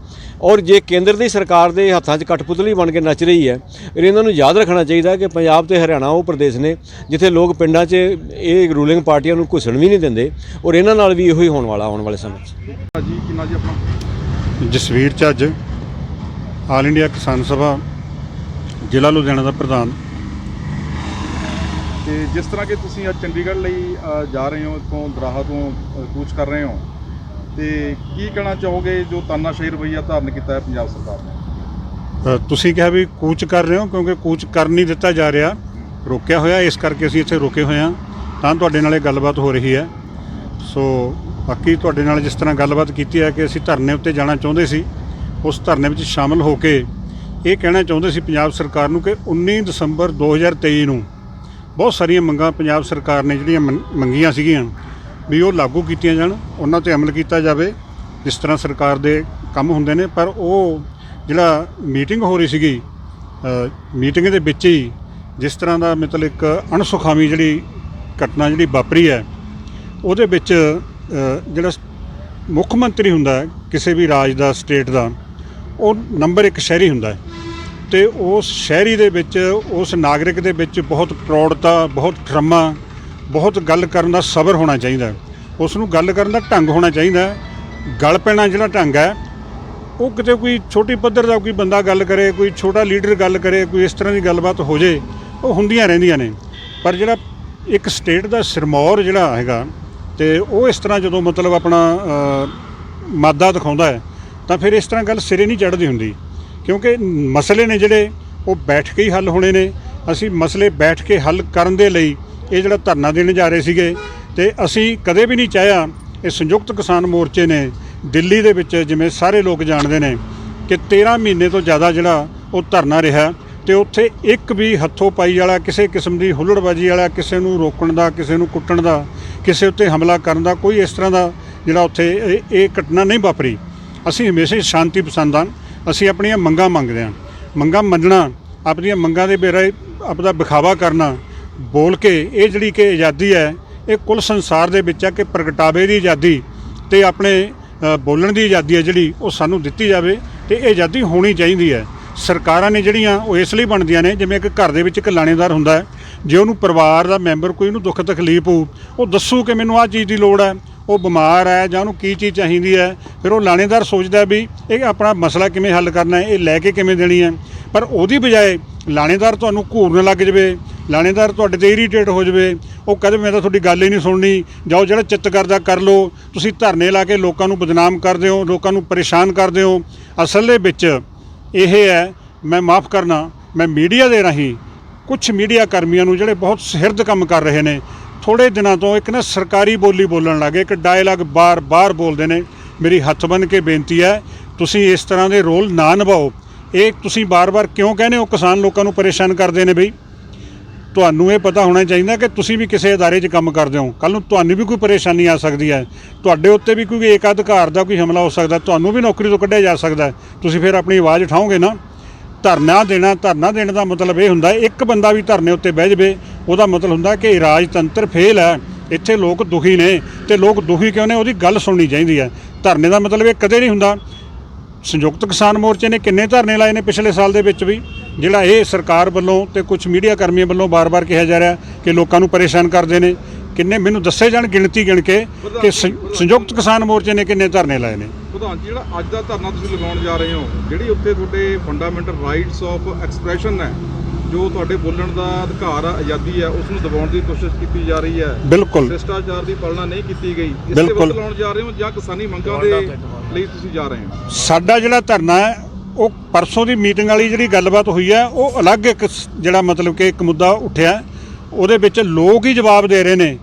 ਔਰ ਜੇ ਕੇਂਦਰ ਦੀ ਸਰਕਾਰ ਦੇ ਹੱਥਾਂ 'ਚ ਕਠਪੁਤਲੀ ਬਣ ਕੇ ਨੱਚ ਰਹੀ ਹੈ ਫਿਰ ਇਹਨਾਂ ਨੂੰ ਯਾਦ ਰੱਖਣਾ ਚਾਹੀਦਾ ਹੈ ਕਿ ਪੰਜਾਬ ਤੇ ਹਰਿਆਣਾ ਉਹ ਪ੍ਰਦੇਸ਼ ਨੇ ਜਿੱਥੇ ਲੋਕ ਪਿੰਡਾਂ 'ਚ ਇਹ ਰੂਲਿੰਗ ਪਾਰਟੀਆਂ ਨੂੰ ਘੁਸਣ ਵੀ ਨਹੀਂ ਦਿੰਦੇ ਔਰ ਇਹਨਾਂ ਨਾਲ ਵੀ ਇਹੋ ਹੀ ਹੋਣ ਵਾਲਾ ਆਉਣ ਵਾਲੇ ਸਮੇਂ 'ਚ। ਜੀ ਕਿੰਨਾ ਜੀ ਆਪਣਾ? ਜਸਵੀਰ ਚੱਜ ਆਲ ਇੰਡੀਆ ਕਿਸਾਨ ਸਭਾ ਜ਼ਿਲ੍ਹਾ ਲੁਧਿਆਣਾ ਦਾ ਪ੍ਰਧਾਨ। ਤੇ ਜਿਸ ਤਰ੍ਹਾਂ ਕਿ ਤੁਸੀਂ ਅੱਜ ਚੰਡੀਗੜ੍ਹ ਲਈ ਜਾ ਰਹੇ ਹੋ ਇੱਥੋਂ ਦਰਾਹਾ ਤੋਂ ਕੂਚ ਕਰ ਰਹੇ ਹੋ ਤੇ ਕੀ ਕਹਿਣਾ ਚਾਹੋਗੇ ਜੋ ਤਾਨਾਸ਼ਾਹੀ ਰਵੱਈਆ ਧਾਰਨ ਕੀਤਾ ਹੈ ਪੰਜਾਬ ਸਰਕਾਰ ਨੇ? ਤੁਸੀਂ ਕਿਹਾ ਵੀ ਕੂਚ ਕਰ ਰਹੇ ਹੋ ਕਿਉਂਕਿ ਕੂਚ ਕਰ ਨਹੀਂ ਦਿੱਤਾ ਜਾ ਰਿਹਾ। ਰੋਕਿਆ ਹੋਇਆ, ਇਸ ਕਰਕੇ ਅਸੀਂ ਇੱਥੇ ਰੁਕੇ ਹੋਏ ਹਾਂ। ਤਾਂ ਤੁਹਾਡੇ ਨਾਲ ਇਹ ਗੱਲਬਾਤ ਹੋ ਰਹੀ ਹੈ। ਸੋ ਬਾਕੀ ਤੁਹਾਡੇ ਨਾਲ ਜਿਸ ਤਰ੍ਹਾਂ ਗੱਲਬਾਤ ਕੀਤੀ ਹੈ ਕਿ ਅਸੀਂ ਧਰਨੇ ਉੱਤੇ ਜਾਣਾ ਚਾਹੁੰਦੇ ਸੀ, ਉਸ ਧਰਨੇ ਵਿੱਚ ਸ਼ਾਮਲ ਹੋ ਕੇ ਇਹ ਕਹਿਣਾ ਚਾਹੁੰਦੇ ਸੀ ਪੰਜਾਬ ਸਰਕਾਰ ਨੂੰ ਕਿ 19 ਦਸੰਬਰ 2023 ਨੂੰ ਬਹੁਤ ਸਾਰੀਆਂ ਮੰਗਾਂ ਪੰਜਾਬ ਸਰਕਾਰ ਨੇ ਜਿਹੜੀਆਂ ਮੰਨ- ਮੰਗੀਆਂ ਸੀਗੀਆਂ ਵੀ ਉਹ ਲਾਗੂ ਕੀਤੀਆਂ ਜਾਣ, ਉਹਨਾਂ ਤੇ ਅਮਲ ਕੀਤਾ ਜਾਵੇ, ਜਿਸ ਤਰ੍ਹਾਂ ਸਰਕਾਰ ਦੇ ਕੰਮ ਹੁੰਦੇ ਨੇ, ਪਰ ਉਹ ਜਿਹੜਾ ਮੀਟਿੰਗ ਹੋ ਰਹੀ ਸੀਗੀ ਮੀਟਿੰਗ ਦੇ ਵਿੱਚ ਹੀ ਜਿਸ ਤਰ੍ਹਾਂ ਦਾ ਮਤਲਬ ਇੱਕ ਅਣਸੁਖਾਵੀ ਜਿਹੜੀ ਘਟਨਾ ਜਿਹੜੀ ਵਾਪਰੀ ਹੈ, ਉਹਦੇ ਵਿੱਚ ਜਿਹੜਾ ਮੁੱਖ ਮੰਤਰੀ ਹੁੰਦਾ ਕਿਸੇ ਵੀ ਰਾਜ ਦਾ, ਸਟੇਟ ਦਾ, ਉਹ ਨੰਬਰ ਇੱਕ ਸ਼ਹਿਰੀ ਹੁੰਦਾ ਹੈ। ਤੇ ਉਸ ਸ਼ਹਿਰੀ ਦੇ ਵਿੱਚ, ਉਸ ਨਾਗਰਿਕ ਦੇ ਵਿੱਚ ਬਹੁਤ ਪ੍ਰੌੜਤਾ, ਬਹੁਤ ਠਰਮਾ ਬਹੁਤ ਗੱਲ ਕਰਨ ਦਾ ਸਬਰ ਹੋਣਾ ਚਾਹੀਦਾ ਉਸ ਨੂੰ ਗੱਲ ਕਰਨ ਦਾ ਢੰਗ ਹੋਣਾ ਚਾਹੀਦਾ ਹੈ। ਗੱਲ ਪੈਣਾ ਜਿਹੜਾ ਢੰਗ ਹੈ, ਉਹ ਕਿਤੇ ਕੋਈ ਛੋਟੀ ਪੱਧਰ ਦਾ ਕੋਈ ਬੰਦਾ ਗੱਲ ਕਰੇ, ਕੋਈ ਛੋਟਾ ਲੀਡਰ ਗੱਲ ਕਰੇ, ਕੋਈ ਇਸ ਤਰ੍ਹਾਂ ਦੀ ਗੱਲਬਾਤ ਹੋ ਜੇ, ਉਹ ਹੁੰਦੀਆਂ ਰਹਿੰਦੀਆਂ ਨੇ। ਪਰ ਜਿਹੜਾ ਇੱਕ ਸਟੇਟ ਦਾ ਸਿਰਮੌਰ ਜਿਹੜਾ ਹੈਗਾ ਤੇ ਉਹ ਇਸ ਤਰ੍ਹਾਂ ਜਦੋਂ ਮਤਲਬ ਆਪਣਾ ਮਾਦਾ ਦਿਖਾਉਂਦਾ ਹੈ, ਤਾਂ ਫਿਰ ਇਸ ਤਰ੍ਹਾਂ ਗੱਲ ਸਿਰੇ ਨਹੀਂ ਚੜ੍ਹਦੀ ਹੁੰਦੀ। ਕਿਉਂਕਿ ਮਸਲੇ ਨੇ ਜਿਹੜੇ, ਉਹ ਬੈਠ ਕੇ ਹੀ ਹੱਲ ਹੋਣੇ ਨੇ। ਅਸੀਂ ਮਸਲੇ ਬੈਠ ਕੇ ਹੱਲ ਕਰਨ ਦੇ ਲਈ ਇਹ ਜਿਹੜਾ ਧਰਨਾ ਦੇਣ ਜਾ ਰਹੇ ਸੀਗੇ ਤੇ ਅਸੀਂ ਕਦੇ ਵੀ ਨਹੀਂ ਚਾਹਿਆ ਇਹ ਸੰਯੁਕਤ ਕਿਸਾਨ ਮੋਰਚੇ ਨੇ ਦਿੱਲੀ ਦੇ ਵਿੱਚ ਜਿਵੇਂ ਸਾਰੇ ਲੋਕ ਜਾਣਦੇ ਨੇ ਕਿ 13 ਮਹੀਨੇ ਤੋਂ ਜ਼ਿਆਦਾ ਜਿਹੜਾ ਉਹ ਧਰਨਾ ਰਿਹਾ ਤੇ ਉੱਥੇ ਇੱਕ ਵੀ ਹੱਥੋਂ ਪਾਈ ਵਾਲਾ, ਕਿਸੇ ਕਿਸਮ ਦੀ ਹੁੱਲੜਬਾਜੀ ਵਾਲਾ, ਕਿਸੇ ਨੂੰ ਰੋਕਣ ਦਾ, ਕਿਸੇ ਨੂੰ ਕੁੱਟਣ ਦਾ, ਕਿਸੇ ਉੱਤੇ ਹਮਲਾ ਕਰਨ ਦਾ ਕੋਈ ਇਸ ਤਰ੍ਹਾਂ ਦਾ ਜਿਹੜਾ ਉੱਥੇ ਇਹ- ਘਟਨਾ ਨਹੀਂ ਵਾਪਰੀ। ਅਸੀਂ ਹਮੇਸ਼ਾ ਹੀ ਸ਼ਾਂਤੀ ਪਸੰਦ ਹਾਂ ਅਸੀਂ ਆਪਣੀਆਂ ਮੰਗਾਂ ਮੰਗਦੇ ਹਾਂ ਮੰਗਾਂ ਮੰਨਣਾ, ਆਪਣੀਆਂ ਮੰਗਾਂ ਦੇ ਬੇਰੇ ਆਪਦਾ ਵਿਖਾਵਾ ਕਰਨਾ ਬੋਲ ਕੇ ਇਹ ਜਿਹੜੀ ਕਿ ਆਜ਼ਾਦੀ ਹੈ, ਇਹ ਕੁੱਲ ਸੰਸਾਰ ਦੇ ਵਿੱਚ ਹੈ ਕਿ ਪ੍ਰਗਟਾਵੇ ਦੀ ਆਜ਼ਾਦੀ ਤੇ ਆਪਣੇ ਬੋਲਣ ਦੀ ਆਜ਼ਾਦੀ ਹੈ ਜਿਹੜੀ ਉਹ ਸਾਨੂੰ ਦਿੱਤੀ ਜਾਵੇ ਤੇ ਇਹ ਆਜ਼ਾਦੀ ਹੋਣੀ ਚਾਹੀਦੀ ਹੈ। ਸਰਕਾਰਾਂ ਨੇ ਜਿਹੜੀਆਂ ਉਹ ਇਸ ਲਈ ਬਣਦੀਆਂ ਨੇ, ਜਿਵੇਂ ਕਿ ਘਰ ਦੇ ਵਿੱਚ ਇੱਕ ਲਾਣੇਦਾਰ ਹੁੰਦਾ ਹੈ, ਜੇ ਉਹਨੂੰ ਪਰਿਵਾਰ ਦਾ ਮੈਂਬਰ ਕੋਈ ਉਹਨੂੰ ਦੁੱਖ ਤਕਲੀਫ ਹੋ ਉਹ ਦੱਸੂ ਕਿ ਮੈਨੂੰ ਆਹ ਚੀਜ਼ ਦੀ ਲੋੜ ਹੈ, ਉਹ ਬਿਮਾਰ ਹੈ ਜਾਂ ਉਹਨੂੰ ਕੀ ਚੀਜ਼ ਚਾਹੀਦੀ ਹੈ, ਫਿਰ ਉਹ ਲਾਣੇਦਾਰ ਸੋਚਦਾ ਵੀ ਇਹ ਆਪਣਾ ਮਸਲਾ ਕਿਵੇਂ ਹੱਲ ਕਰਨਾ ਹੈ, ਇਹ ਲੈ ਕੇ ਕਿਵੇਂ ਦੇਣੀ ਹੈ। ਪਰ ਉਹਦੀ ਬਜਾਏ ਲਾਣੇਦਾਰ ਤੁਹਾਨੂੰ ਘੂਰਨ ਲੱਗ ਜਵੇ ਲਾਣੇਦਾਰ ਤੁਹਾਡੇ ਤੇ ਇਰੀਟੇਟ ਹੋ ਜਵੇ, ਉਹ ਕਦੇ ਮੈਂ ਤਾਂ ਤੁਹਾਡੀ ਗੱਲ ਹੀ ਨਹੀਂ ਸੁਣਨੀ, ਜਾਓ ਜਿਹੜਾ ਚਿੱਤ ਕਰਦਾ ਕਰ ਲਓ, ਤੁਸੀਂ ਧਰਨੇ ਲਾ ਕੇ ਲੋਕਾਂ ਨੂੰ ਬਦਨਾਮ ਕਰਦੇ ਹੋ ਲੋਕਾਂ ਨੂੰ ਪਰੇਸ਼ਾਨ ਕਰਦੇ ਹੋ ਅਸਲ ਦੇ ਵਿੱਚ ਇਹ ਹੈ, ਮੈਂ ਮਾਫ ਕਰਨਾ, ਮੈਂ ਮੀਡੀਆ ਦੇ ਰਾਹੀਂ ਕੁਝ ਮੀਡੀਆ ਕਰਮੀਆਂ ਨੂੰ ਜਿਹੜੇ ਬਹੁਤ ਸਿਰਦ ਕੰਮ ਕਰ ਰਹੇ ਨੇ ਥੋੜੇ ਦਿਨਾਂ ਤੋਂ ਇੱਕ ਨਾ ਸਰਕਾਰੀ ਬੋਲੀ ਬੋਲਣ ਲੱਗੇ ਇੱਕ ਡਾਇਲੌਗ ਬਾਰ-ਬਾਰ ਬੋਲਦੇ ਨੇ। ਮੇਰੀ ਹੱਥ ਬੰਨ ਕੇ ਬੇਨਤੀ ਹੈ, ਤੁਸੀਂ ਇਸ ਤਰ੍ਹਾਂ ਦੇ ਰੋਲ ਨਾ ਨਿਭਾਓ। ਇਹ ਤੁਸੀਂ ਬਾਰ-ਬਾਰ ਕਿਉਂ ਕਹਿੰਦੇ ਹੋ? ਕਿਸਾਨ ਲੋਕਾਂ ਨੂੰ ਪਰੇਸ਼ਾਨ ਕਰਦੇ ਨੇ ਬਈ। ਤੁਹਾਨੂੰ ਇਹ ਪਤਾ ਹੋਣਾ ਚਾਹੀਦਾ ਕਿ ਤੁਸੀਂ ਵੀ ਕਿਸੇ ਅਦਾਰੇ 'ਚ ਕੰਮ ਕਰਦੇ ਹੋ। ਕੱਲ ਨੂੰ ਤੁਹਾਨੂੰ ਵੀ ਕੋਈ ਪਰੇਸ਼ਾਨੀ ਆ ਸਕਦੀ ਹੈ। ਤੁਹਾਡੇ ਉੱਤੇ ਵੀ ਕੋਈ ਏਕ ਅਧਿਕਾਰ ਦਾ ਕੋਈ ਹਮਲਾ ਹੋ ਸਕਦਾ, ਤੁਹਾਨੂੰ ਵੀ ਨੌਕਰੀ ਤੋਂ ਕੱਢਿਆ ਜਾ ਸਕਦਾ ਤੁਸੀਂ ਫਿਰ ਆਪਣੀ ਆਵਾਜ਼ ਉਠਾਓਗੇ ਨਾ। ਧਰਨਾ ਦੇਣਾ, ਧਰਨਾ ਦੇਣ ਦਾ ਮਤਲਬ ਇਹ ਹੁੰਦਾ, ਇੱਕ ਬੰਦਾ ਵੀ ਧਰਨੇ ਉੱਤੇ ਬਹਿ ਜਵੇ, ਉਹਦਾ ਮਤਲਬ ਹੁੰਦਾ ਕਿ ਰਾਜਤੰਤਰ ਫੇਲ ਹੈ, ਇੱਥੇ ਲੋਕ ਦੁਖੀ ਨੇ ਤੇ ਲੋਕ ਦੁਖੀ ਕਿਉਂ ਨੇ, ਉਹਦੀ ਗੱਲ ਸੁਣਨੀ ਚਾਹੀਦੀ ਹੈ। ਧਰਨੇ ਦਾ ਮਤਲਬ ਇਹ ਕਦੇ ਨਹੀਂ ਹੁੰਦਾ। ਸੰਯੁਕਤ ਕਿਸਾਨ ਮੋਰਚੇ ਨੇ ਕਿੰਨੇ ਧਰਨੇ ਲਾਏ ਨੇ ਪਿਛਲੇ ਸਾਲ ਦੇ ਵਿੱਚ ਵੀ। ਜਿਹੜਾ ਇਹ ਸਰਕਾਰ ਵੱਲੋਂ ਤੇ ਕੁਝ ਮੀਡੀਆ ਕਰਮੀਆਂ ਵੱਲੋਂ ਬਾਰ-ਬਾਰ ਕਿਹਾ ਜਾ ਰਿਹਾ ਕਿ ਲੋਕਾਂ ਨੂੰ ਪਰੇਸ਼ਾਨ ਕਰਦੇ ਨੇ। ਕਿੰਨੇ ਮੈਨੂੰ ਦੱਸੇ ਜਾਣ ਗਿਣਤੀ ਗਿਣ ਕੇ ਕਿ ਸੰਯੁਕਤ ਕਿਸਾਨ ਮੋਰਚੇ ਨੇ ਕਿੰਨੇ ਧਰਨੇ ਲਾਏ ਨੇ। ਪ੍ਰਧਾਨ ਜੀ ਜਿਹੜਾ ਅੱਜ ਦਾ ਧਰਨਾ ਤੁਸੀਂ ਲਗਾਉਣ ਜਾ ਰਹੇ ਹੋ ਜਿਹੜੀ ਉੱਥੇ ਤੁਹਾਡੇ ਫੰਡਾਮੈਂਟਲ ਰਾਈਟਸ ਆਫ ਐਕਸਪ੍ਰੈਸ਼ਨ ਹੈ ਜੋ ਤੁਹਾਡੇ ਬੋਲਣ ਦਾ ਅਧਿਕਾਰ ਆ ਆਜ਼ਾਦੀ ਹੈ ਉਸ ਨੂੰ ਦਬਾਉਣ ਦੀ ਕੋਸ਼ਿਸ਼ ਕੀਤੀ ਜਾ ਰਹੀ ਹੈ। ਬਿਲਕੁਲ। ਭ੍ਰਿਸ਼ਟਾਚਾਰ ਦੀ ਪਾਲਣਾ ਨਹੀਂ ਕੀਤੀ ਗਈ। ਇਸ ਦੇ ਬਿਲਕੁਲ। ਵਿਰੁੱਧ ਲਾਉਣ ਜਾ ਰਹੇ ਹੋ ਜਾਂ ਕਿਸਾਨੀ ਮੰਗਾਂ ਦੇ ਲਈ ਤੁਸੀਂ ਜਾ ਰਹੇ ਹੋ? ਸਾਡਾ ਜਿਹੜਾ ਧਰਨਾ ਹੈ ਉਹ ਪਰਸੋਂ ਦੀ ਮੀਟਿੰਗ ਵਾਲੀ ਜਿਹੜੀ ਗੱਲਬਾਤ ਹੋਈ ਹੈ, ਉਹ ਅਲੱਗ ਇੱਕ ਜਿਹੜਾ ਮਤਲਬ ਕਿ ਇੱਕ ਮੁੱਦਾ ਉੱਠਿਆ। ਉਹਦੇ ਵਿੱਚ ਲੋਕ ਹੀ ਜਵਾਬ ਦੇ ਰਹੇ ਨੇ।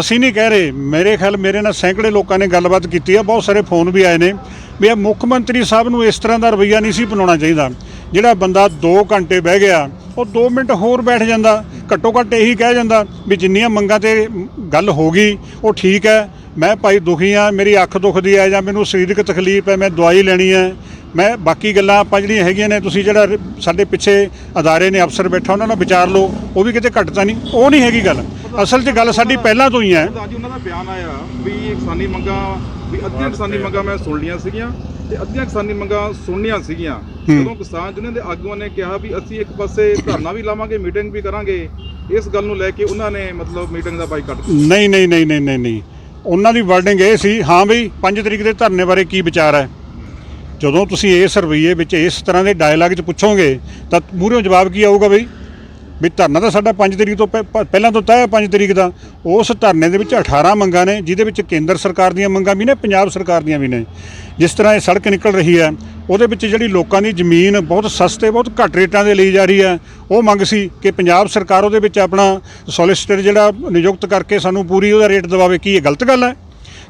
ਅਸੀਂ ਨਹੀਂ ਕਹਿ ਰਹੇ। ਮੇਰੇ ਖਿਆਲ ਮੇਰੇ ਨਾਲ ਸੈਂਕੜੇ ਲੋਕਾਂ ਨੇ ਗੱਲਬਾਤ ਕੀਤੀ ਹੈ। ਬਹੁਤ ਸਾਰੇ ਫੋਨ ਵੀ ਆਏ ਨੇ ਵੀ ਇਹ ਮੁੱਖ ਮੰਤਰੀ ਸਾਹਿਬ ਨੂੰ ਇਸ ਤਰ੍ਹਾਂ ਦਾ ਰਵੱਈਆ ਨਹੀਂ ਸੀ ਅਪਣਾਉਣਾ ਚਾਹੀਦਾ। ਜਿਹੜਾ ਬੰਦਾ 2 ਘੰਟੇ ਬਹਿ ਗਿਆ, ਉਹ 2 ਮਿੰਟ ਹੋਰ ਬੈਠ ਜਾਂਦਾ। ਘੱਟੋ ਘੱਟ ਇਹੀ ਕਹਿ ਜਾਂਦਾ ਵੀ ਜਿੰਨੀਆਂ ਮੰਗਾਂ ਤੇ ਗੱਲ ਹੋ ਗਈ, ਉਹ ਠੀਕ ਹੈ। ਮੈਂ ਭਾਈ ਦੁਖੀ ਆ ਮੇਰੀ ਅੱਖ ਦੁਖਦੀ ਹੈ ਜਾਂ ਮੈਨੂੰ ਸਰੀਰਕ ਤਕਲੀਫ ਹੈ, ਮੈਂ ਦਵਾਈ ਲੈਣੀ ਹੈ। ਮੈਂ ਬਾਕੀ ਗੱਲਾਂ ਆਪਾਂ ਜਿਹੜੀਆਂ ਹੈਗੀਆਂ ਨੇ ਤੁਸੀਂ ਜਿਹੜਾ ਸਾਡੇ ਪਿੱਛੇ ਅਦਾਰੇ ਨੇ ਅਫਸਰ ਬੈਠਾ ਉਹਨਾਂ ਨਾਲ ਵਿਚਾਰ ਲਓ ਉਹ ਵੀ ਕਿਤੇ ਘਟਦਾ ਨਹੀਂ ਉਹ ਨਹੀਂ ਹੈਗੀ ਗੱਲ। ਅਸਲ 'ਚ ਗੱਲ ਸਾਡੀ ਪਹਿਲਾਂ ਤੋਂ ਹੀ ਹੈ। ਪ੍ਰਧਾਨ ਜੀ ਉਹਨਾਂ ਦਾ ਬਿਆਨ ਆਇਆ ਵੀ ਕਿਸਾਨੀ ਮੰਗਾਂ ਵੀ ਅੱਧੀਆਂ ਕਿਸਾਨੀ ਮੰਗਾਂ ਮੈਂ ਸੁਣ ਲੀਆਂ ਸੀਗੀਆਂ ਤੇ ਅੱਧੀਆਂ ਕਿਸਾਨੀ ਮੰਗਾਂ ਸੁਣਨੀਆਂ ਸੀਗੀਆਂ। ਜਦੋਂ ਕਿਸਾਨ ਯੂਨੀਅਨ ਦੇ ਆਗੂਆਂ ਨੇ ਕਿਹਾ ਵੀ ਅਸੀਂ ਇੱਕ ਪਾਸੇ ਧਰਨਾ ਵੀ ਲਾਵਾਂਗੇ ਮੀਟਿੰਗ ਵੀ ਕਰਾਂਗੇ ਇਸ ਗੱਲ ਨੂੰ ਲੈ ਕੇ ਉਹਨਾਂ ਨੇ ਮਤਲਬ ਮੀਟਿੰਗ ਦਾ ਬਾਈਕਾਟ ਨਹੀਂ ਨਹੀਂ ਨਹੀਂ ਨਹੀਂ ਨਹੀਂ ਉਹਨਾਂ ਦੀ ਵਰਡਿੰਗ ਇਹ ਸੀ ਹਾਂ ਬਈ 5 ਤਰੀਕ ਦੇ ਧਰਨੇ ਬਾਰੇ ਕੀ ਵਿਚਾਰ ਹੈ? ਜਦੋਂ ਤੁਸੀਂ ਇਸ ਰਵਈਏ ਵਿੱਚ ਇਸ ਤਰ੍ਹਾਂ ਦੇ ਡਾਇਲਾਗ 'ਚ ਪੁੱਛੋਗੇ, ਤਾਂ ਮੂਹਰੋਂ ਜਵਾਬ ਕੀ ਆਊਗਾ ਬਈ? ਵੀ ਧਰਨਾ ਤਾਂ ਸਾਡਾ 5 ਤਰੀਕ ਤੋਂ ਪ- ਪਹਿਲਾਂ ਤੋਂ ਤੈਅ ਹੈ 5 ਤਰੀਕ ਦਾ। ਉਸ ਧਰਨੇ ਦੇ ਵਿੱਚ 18 ਮੰਗਾਂ ਨੇ, ਜਿਹਦੇ ਵਿੱਚ ਕੇਂਦਰ ਸਰਕਾਰ ਦੀਆਂ ਮੰਗਾਂ ਵੀ ਨੇ, ਪੰਜਾਬ ਸਰਕਾਰ ਦੀਆਂ ਵੀ ਨੇ। ਜਿਸ ਤਰ੍ਹਾਂ ਇਹ ਸੜਕ ਨਿਕਲ ਰਹੀ ਹੈ, ਉਹਦੇ ਵਿੱਚ ਜਿਹੜੀ ਲੋਕਾਂ ਦੀ ਜ਼ਮੀਨ ਬਹੁਤ ਸਸਤੇ, ਬਹੁਤ ਘੱਟ ਰੇਟਾਂ ਦੇ ਲਈ ਜਾ ਰਹੀ ਹੈ, ਉਹ ਮੰਗ ਸੀ ਕਿ ਪੰਜਾਬ ਸਰਕਾਰ ਉਹਦੇ ਵਿੱਚ ਆਪਣਾ ਸੋਲਿਸਿਟਰ ਜਿਹੜਾ ਨਿਯੁਕਤ ਕਰਕੇ ਸਾਨੂੰ ਪੂਰੀ ਉਹਦਾ ਰੇਟ ਦਵਾਵੇ। ਕੀ ਇਹ ਗਲਤ ਗੱਲ ਹੈ?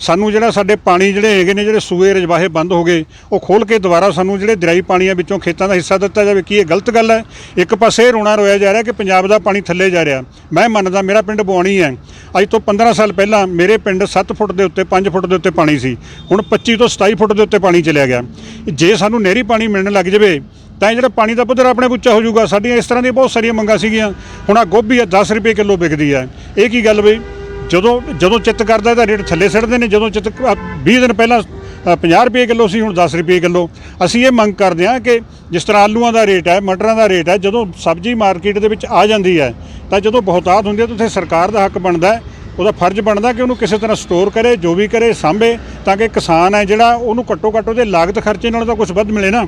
ਸਾਨੂੰ ਜਿਹੜਾ ਸਾਡੇ ਪਾਣੀ ਜਿਹੜੇ ਹੈਗੇ ਨੇ ਜਿਹੜੇ ਸੂਏ ਰਜਵਾਹੇ ਬੰਦ ਹੋ ਗਏ, ਉਹ ਖੋਲ ਕੇ ਦੁਬਾਰਾ ਸਾਨੂੰ ਜਿਹੜੇ ਦਰਿਆਈ ਪਾਣੀਆਂ ਵਿੱਚੋਂ ਖੇਤਾਂ ਦਾ ਹਿੱਸਾ ਦਿੱਤਾ ਜਾਵੇ, ਕੀ ਇਹ ਗਲਤ ਗੱਲ ਹੈ? ਇੱਕ ਪਾਸੇ ਇਹ ਰੋਣਾ ਰੋਇਆ ਜਾ ਰਿਹਾ ਕਿ ਪੰਜਾਬ ਦਾ ਪਾਣੀ ਥੱਲੇ ਜਾ ਰਿਹਾ। ਮੈਂ ਮੰਨਦਾ ਮੇਰਾ ਪਿੰਡ ਬੁਆਣੀ ਹੈ। ਅੱਜ ਤੋਂ 15 ਸਾਲ ਪਹਿਲਾਂ ਮੇਰੇ ਪਿੰਡ 7 ਫੁੱਟ ਦੇ ਉੱਤੇ 5 ਫੁੱਟ ਦੇ ਉੱਤੇ ਪਾਣੀ ਸੀ। ਹੁਣ 25 ਤੋਂ 27 ਫੁੱਟ ਦੇ ਉੱਤੇ ਪਾਣੀ ਚਲਿਆ ਗਿਆ। ਜੇ ਸਾਨੂੰ ਨਹਿਰੀ ਪਾਣੀ ਮਿਲਣ ਲੱਗ ਜਾਵੇ, ਤਾਂ ਇਹ ਜਿਹੜਾ ਪਾਣੀ ਦਾ ਪੱਧਰ ਆਪਣੇ ਉੱਚਾ ਹੋ ਜਾਊਗਾ। ਸਾਡੀਆਂ ਇਸ ਤਰ੍ਹਾਂ ਦੀਆਂ ਬਹੁਤ ਸਾਰੀਆਂ ਮੰਗਾਂ ਸੀਗੀਆਂ। ਹੁਣ ਆ ਗੋਭੀ ਆ 10 ਰੁਪਏ ਕਿਲੋ ਵਿਕਦੀ ਹੈ। ਇਹ ਕੀ ਗੱਲ ਬਈ? ਜਦੋਂ ਜਦੋਂ ਚਿੱਤ ਕਰਦਾ ਇਹਦਾ ਰੇਟ ਥੱਲੇ ਸਿੱਟਦੇ ਨੇ ਜਦੋਂ ਚਿੱਤ ਆ 20 ਦਿਨ ਪਹਿਲਾਂ ਅ, 50 ਰੁਪਏ ਕਿਲੋ ਸੀ ਹੁਣ 10 ਰੁਪਏ ਕਿਲੋ। ਅਸੀਂ ਇਹ ਮੰਗ ਕਰਦੇ ਹਾਂ ਕਿ ਜਿਸ ਤਰ੍ਹਾਂ ਆਲੂਆਂ ਦਾ ਰੇਟ ਹੈ ਮਟਰਾਂ ਦਾ ਰੇਟ ਹੈ ਜਦੋਂ ਸਬਜ਼ੀ ਮਾਰਕੀਟ ਦੇ ਵਿੱਚ ਆ ਜਾਂਦੀ ਹੈ ਤਾਂ ਜਦੋਂ ਬਹੁਤਾਤ ਹੁੰਦੀ ਹੈ ਤਾਂ ਉੱਥੇ ਸਰਕਾਰ ਦਾ ਹੱਕ ਬਣਦਾ ਹੈ ਉਹਦਾ ਫਰਜ਼ ਬਣਦਾ ਕਿ ਉਹਨੂੰ ਕਿਸੇ ਤਰ੍ਹਾਂ ਸਟੋਰ ਕਰੇ ਜੋ ਵੀ ਕਰੇ ਸਾਂਭੇ ਤਾਂ ਕਿ ਕਿਸਾਨ ਹੈ ਜਿਹੜਾ ਉਹਨੂੰ ਘੱਟੋ ਘੱਟ ਉਹਦੇ ਲਾਗਤ ਖਰਚੇ ਨਾਲ ਤਾਂ ਕੁਝ ਵੱਧ ਮਿਲੇ ਨਾ।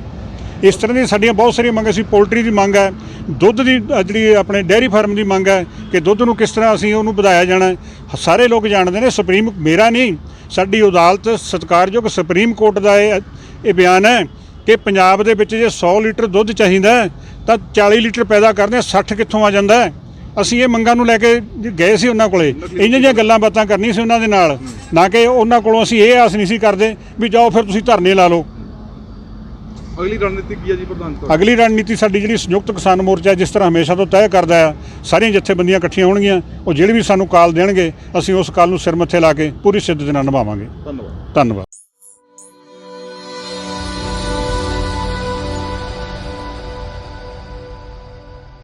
ਇਸ ਤਰ੍ਹਾਂ ਦੀਆਂ ਸਾਡੀਆਂ ਬਹੁਤ ਸਾਰੀਆਂ ਮੰਗਾਂ ਸੀ ਪੋਲਟਰੀ ਦੀ ਮੰਗ ਹੈ ਦੁੱਧ ਦੀ ਅ, ਜਿਹੜੀ ਆਪਣੇ ਡੇਅਰੀ ਫਾਰਮ ਦੀ ਮੰਗ ਹੈ ਕਿ ਦੁੱਧ ਨੂੰ ਕਿਸ ਤਰ੍ਹਾਂ ਅਸੀਂ ਉਹਨੂੰ ਵਧਾਇਆ ਜਾਣਾ ਹੈ। ਸਾਰੇ ਲੋਕ ਜਾਣਦੇ ਨੇ ਸੁਪਰੀਮ ਮੇਰਾ ਨਹੀਂ ਸਾਡੀ ਅਦਾਲਤ ਸਤਿਕਾਰਯੋਗ ਸੁਪਰੀਮ ਕੋਰਟ ਦਾ ਇਹ ਇਹ ਬਿਆਨ ਹੈ ਕਿ ਪੰਜਾਬ ਦੇ ਵਿੱਚ ਜੇ 100 ਲੀਟਰ ਦੁੱਧ ਚਾਹੀਦਾ ਹੈ, ਤਾਂ 40 ਲੀਟਰ ਪੈਦਾ ਕਰਦੇ ਹਾਂ 60 ਕਿੱਥੋਂ ਆ ਜਾਂਦਾ ਹੈ? ਅਸੀਂ ਇਹ ਮੰਗਾਂ ਨੂੰ ਲੈ ਕੇ ਜ- ਗਏ ਸੀ ਉਹਨਾਂ ਕੋਲੇ। ਇਹਨਾਂ ਜਿਹੀਆਂ ਗੱਲਾਂ ਬਾਤਾਂ ਕਰਨੀਆਂ ਸੀ ਉਹਨਾਂ ਦੇ ਨਾਲ। ਨਾ ਕਿ ਉਹਨਾਂ ਕੋਲੋਂ ਅਸੀਂ ਇਹ ਆਸ ਨਹੀਂ ਸੀ ਕਰਦੇ ਵੀ ਜਾਓ ਫਿਰ ਤੁਸੀਂ ਧਰਨੇ ਲਾ ਲਓ। ਅਗਲੀ ਰਣਨੀਤੀ ਕੀ ਹੈ ਜੀ ਪ੍ਰਧਾਨ ਜੀ ਅਗਲੀ ਰਣਨੀਤੀ ਸਾਡੀ ਜਿਹੜੀ ਸੰਯੁਕਤ ਕਿਸਾਨ ਮੋਰਚਾ ਜਿਸ ਤਰ੍ਹਾਂ ਹਮੇਸ਼ਾ ਤੋਂ ਤੈਅ ਕਰਦਾ ਆ ਸਾਰੀਆਂ ਜਥੇਬੰਦੀਆਂ ਇਕੱਠੀਆਂ ਹੋਣਗੀਆਂ ਉਹ ਜਿਹੜੀ ਵੀ ਸਾਨੂੰ ਕਾਲ ਦੇਣਗੇ ਅਸੀਂ ਉਸ ਕਾਲ ਨੂੰ ਸਿਰ ਮੱਥੇ ਲਾ ਕੇ ਪੂਰੀ ਸਿੱਧ ਦੇ ਨਾਲ ਨਿਭਾਵਾਂਗੇ। ਧੰਨਵਾਦ। ਧੰਨਵਾਦ।